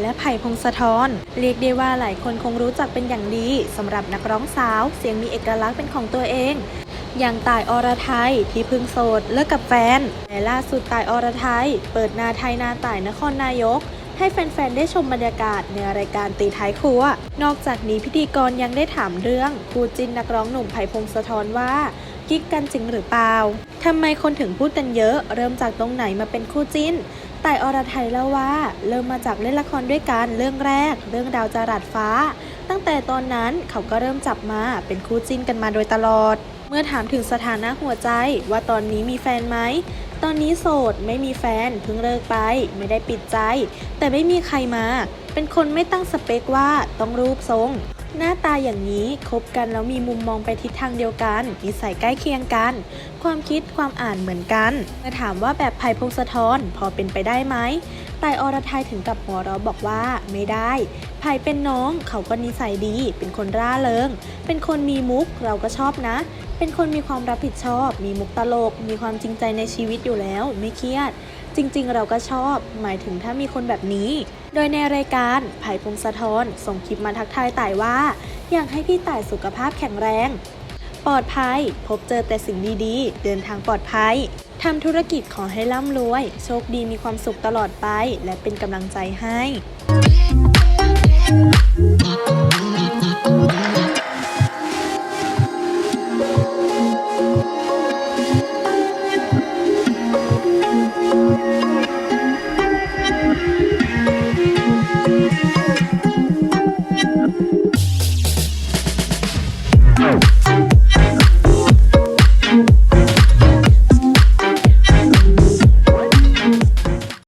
และไผ่พงศธรเรียกได้ว่าหลายคนคงรู้จักเป็นอย่างดีสำหรับนักร้องสาว เสียงมีเอกลักษณ์เป็นของตัวเอง อย่างต่ายอรไทยที่พึ่งโสดเลิกกับแฟนและล่าสุดต่ายอรไทยเปิดนาไทยนาต่ายนครนายกให้แฟน ๆ ได้ชมบรรยากาศในรายการตีท้ายครัว นอกจากนี้พิธีกรยังได้ถามเรื่องคู่จิ้นนักร้องหนุ่มไผ่พงศธรว่ากิ๊กกันจริงหรือเปล่า ทำไมคนถึงพูดกันเยอะ เริ่มจากตรงไหนมาเป็นคู่จิ้น แต่อรไทยเล่าว่า เริ่มมาจากเล่นละครด้วยกันเรื่องแรก เรื่องดาวจรัสฟ้า ตั้งแต่ตอนนั้นเขาก็เริ่มจับมาเป็นคู่จิ้นกันมาโดยตลอด เมื่อถามถึงสถานะหัวใจว่าตอนนี้มีแฟนไหมตอนนี้โสดไม่มีแฟนเพิ่งเลิกไป ไม่ได้ปิดใจ แต่ไม่มีใครมา เป็นคนไม่ตั้งสเปคว่าต้องรูปทรง หน้าตาอย่างนี้คบกันแล้วมีมุมมองไปทิศทางเดียวกันนิสัยใกล้เคียงกัน ความคิดความอ่านเหมือนกันเมื่อถามว่าแบบไผ่พงศธรพอเป็นไปได้ไหมแต่อรไทยถึงกับหัวเราะบอกว่าไม่ได้ไผ่เป็นน้องเขาก็นิสัยดี เป็นคนร่าเริง เป็นคนมีมุกเราก็ชอบนะ เป็นคนมีความรับผิดชอบ มีมุกตลก มีความจริงใจในชีวิตอยู่แล้ว ไม่เครียด จริงๆ เราก็ชอบ หมายถึงถ้ามีคนแบบนี้ โดยในรายการไผ่พงศธรส่งคลิปมาทักทายต่ายว่า อยากให้พี่ต่ายสุขภาพแข็งแรง ปลอดภัย พบเจอแต่สิ่งดีๆ เดินทางปลอดภัยทำธุรกิจขอให้ร่ำรวย โชคดีมีความสุขตลอดไป และเป็นกำลังใจให้ Go.